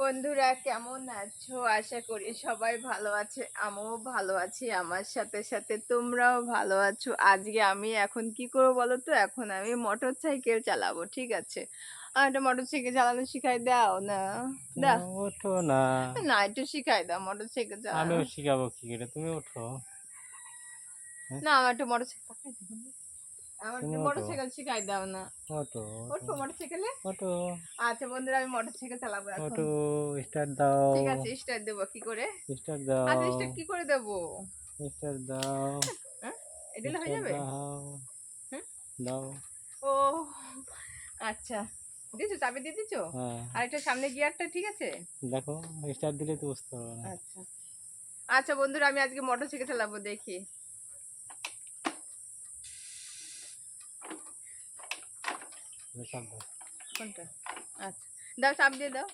বন্ধুরা কেমন আছো? আশা করি সবাই ভালো আছে আমিও ভালো আছি আমার সাথে সাথে তোমরাও ভালো আছো। আজকে আমি এখন কি করব বলো তো? এখন আমি মোটর সাইকেল চালাবো ঠিক আছে? একটা মোটর সাইকেল চালানো শিখাই দাও না? দাও। ওঠো না। না একটু শিখাই দাও মোটর সাইকেল চালানো। আমিও শিখাবো কি করে? তুমি ওঠো। না আমার একটু মোটর সাইকেল আমার শিখাই দাও না। আচ্ছা বন্ধুরা আমি মোটর সাইকেল চালাবো এখন। ওঠো স্টার্ট দাও। ঠিক আছে স্টার্ট দেবো। কি করে? স্টার্ট দাও। আচ্ছা স্টার্ট কি করে দেবো? স্টার্ট দাও। এটা হয়ে যাবে? দাও। ও আচ্ছা। দিছো চাবি দিয়ে দিছো হ্যাঁ। আর একটা সামনে গিয়ারটা ঠিক আছে? দেখো স্টার্ট দিলে তো বুঝতে পারবে আচ্ছা। আচ্ছা বন্ধুরা আমি আজকে মোটরসাইকেল চালাবো দেখি এটা চাপ দাও কোনটা? আচ্ছা। দাও চাপ দিয়ে দাও।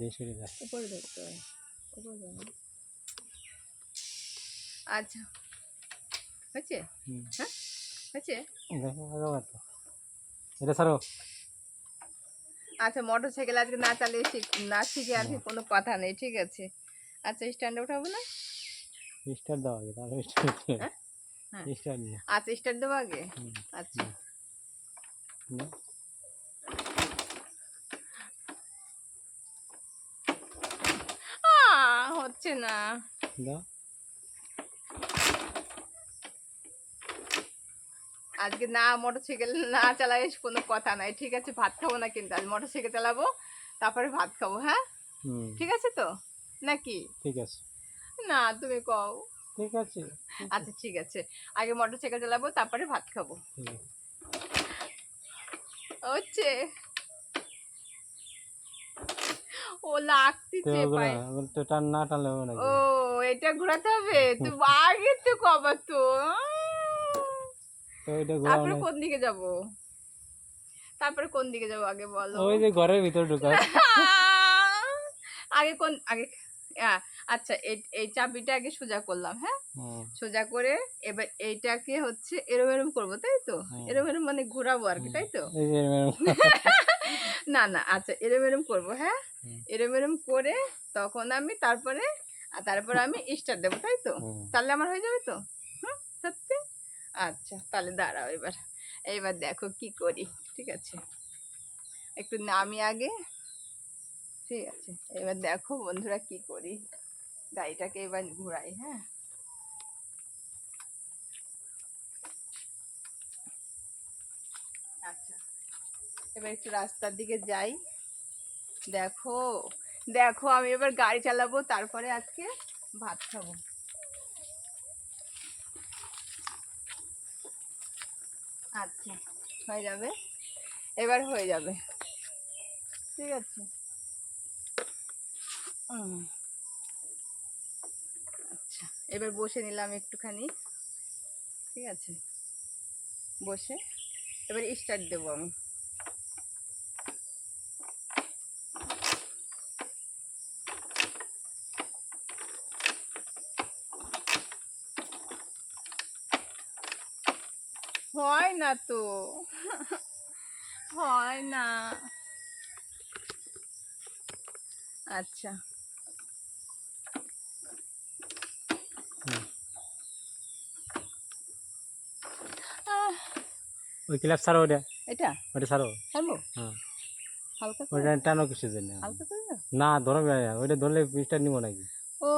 দিয়ে সরে উপরে হয় উপরে দাও আচ্ছা। হয়েছে। হ্যাঁ? হয়েছে? এটা ছাড়ো। আচ্ছা মোটরসাইকেল আজকে না চালিয়ে শিখ না শিখে আজকে কোনো কথা নেই ঠিক আছে। আচ্ছা স্ট্যান্ডে উঠাবো না? স্টার্ট দাও আগে স্টার্ট হ্যাঁ? হ্যাঁ। আচ্ছা স্টার্ট দেবো আগে? আচ্ছা। হচ্ছে না। আজকে না মোটরসাইকেল না চালাই কোনো কথা নাই। ঠিক আছে ভাত খাব না কিন্তু। আজ মোটরসাইকেল চালাবো তারপরে ভাত খাব হ্যাঁ? ঠিক আছে তো? নাকি? ঠিক আছে। না তুমি কও। ঠিক আছে। আচ্ছা ঠিক আছে। আগে মোটরসাইকেল চালাবো তারপরে ভাত খাব। হচ্ছে। ও লাগতেছে তো টান না টানলে হবে না ও এটা ঘোরাতে হবে? তো আগে তো কবে তো। তো ওইটা ঘোরাও তারপরে কোন দিকে যাব? তারপরে কোন দিকে যাব আগে বলো? ওই যে ঘরের ভিতর ঢুকা আগে কোন আগে আচ্ছা এই চাবিটা আগে সোজা করলাম হ্যাঁ? সোজা করে এবার এইটাকে হচ্ছে এরম এরম করব তাই তো? এরম এরম মানে ঘোরাবো আর কি তাই তো? না না আচ্ছা এরম এরম করব হ্যাঁ? এরম এরম করে তখন আমি তারপরে আর তারপরে আমি স্টার্ট দেবো তাই তো? তাহলে আমার হয়ে যাবে তো? হুম সত্যি? আচ্ছা তাহলে দাঁড়াও এবার। এবার দেখো কি করি ঠিক আছে? একটু নামি আগে। ঠিক আছে এবার দেখো বন্ধুরা কি করি। গাড়িটাকে এবার ঘোরাই হ্যাঁ। আচ্ছা এবার একটু রাস্তার দিকে যাই। দেখো দেখো, আমি এবার গাড়ি চালাবো, তারপরে আজকে ভাত খাব। আচ্ছা হয়ে যাবে। এবার হয়ে যাবে। ঠিক আছে। উম। এবার বসে নিলাম একটুখানি। ঠিক আছে? বসে। এবার স্টার্ট দেবো আমি। হয় না তো। হয় না। আচ্ছা। ওই ক্লাব ছাড়ো ওটা এটা? ওটা ছাড়ো ছাড়বো? হ্যাঁ। হালকা করে? ওইটা টানো কিসের জন্য? হালকা না ধরবে না, ওইটা ধরলে পিসটা নিবো নাকি? ও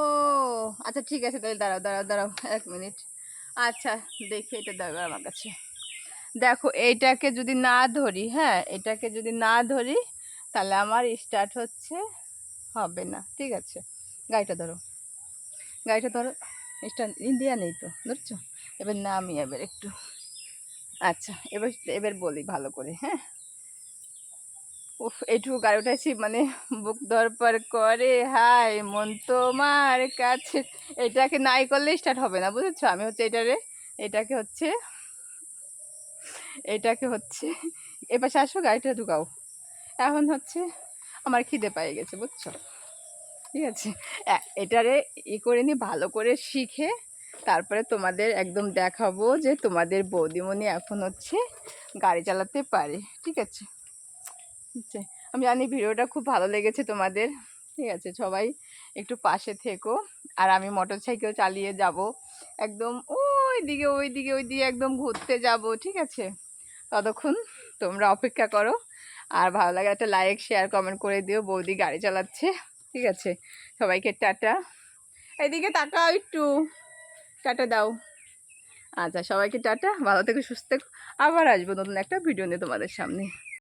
আচ্ছা ঠিক আছে তাহলে দাঁড়াও দাঁড়াও দাঁড়াও এক মিনিট। আচ্ছা দেখি এটা দাঁড়াও আমার কাছে। দেখো এইটাকে যদি না ধরি হ্যাঁ এটাকে যদি না ধরি তাহলে আমার স্টার্ট হচ্ছে হবে না ঠিক আছে। গাড়িটা ধরো। গাড়িটা ধরো। স্টার্ট ইন্ডিয়া নেই তো ধরছো? এবার নামি এবার একটু। আচ্ছা এবার এবার বলি ভালো করে হ্যাঁ? উফ, এইটুকু গাড়ি উঠেছি মানে বুক দরপার করে হাই মন তোমার কাছে। এটাকে নাই করলে স্টার্ট হবে না, বুঝেছ? আমি হচ্ছে এটারে, এটাকে হচ্ছে এটাকে হচ্ছে, এপাশে আসো, গাড়িটা ঢুকাও। এখন হচ্ছে আমার খিদে পেয়ে গেছে, বুঝছ? ঠিক আছে? এটারে ই করে নি, ভালো করে শিখে তারপরে তোমাদের একদম দেখাবো যে তোমাদের বৌদিমণি এখন হচ্ছে গাড়ি চালাতে পারে, ঠিক আছে? আমি জানি ভিডিওটা খুব ভালো লেগেছে তোমাদের, ঠিক আছে? সবাই একটু পাশে থেকো, আর আমি মোটর সাইকেল চালিয়ে যাব, একদম ওই দিকে ওই দিকে ওই দিকে একদম ঘুরতে যাব, ঠিক আছে? ততক্ষণ তোমরা অপেক্ষা করো, আর ভালো লাগে একটা লাইক শেয়ার কমেন্ট করে দিও, বৌদি গাড়ি চালাচ্ছে, ঠিক আছে? সবাইকে টাটা। এদিকে তাকাও একটু। টাটা দাও। আচ্ছা সবাইকে টাটা, ভালো থেকে, সুস্থ থেকো। আবার আসব নতুন একটা ভিডিও নিয়ে তোমাদের সামনে।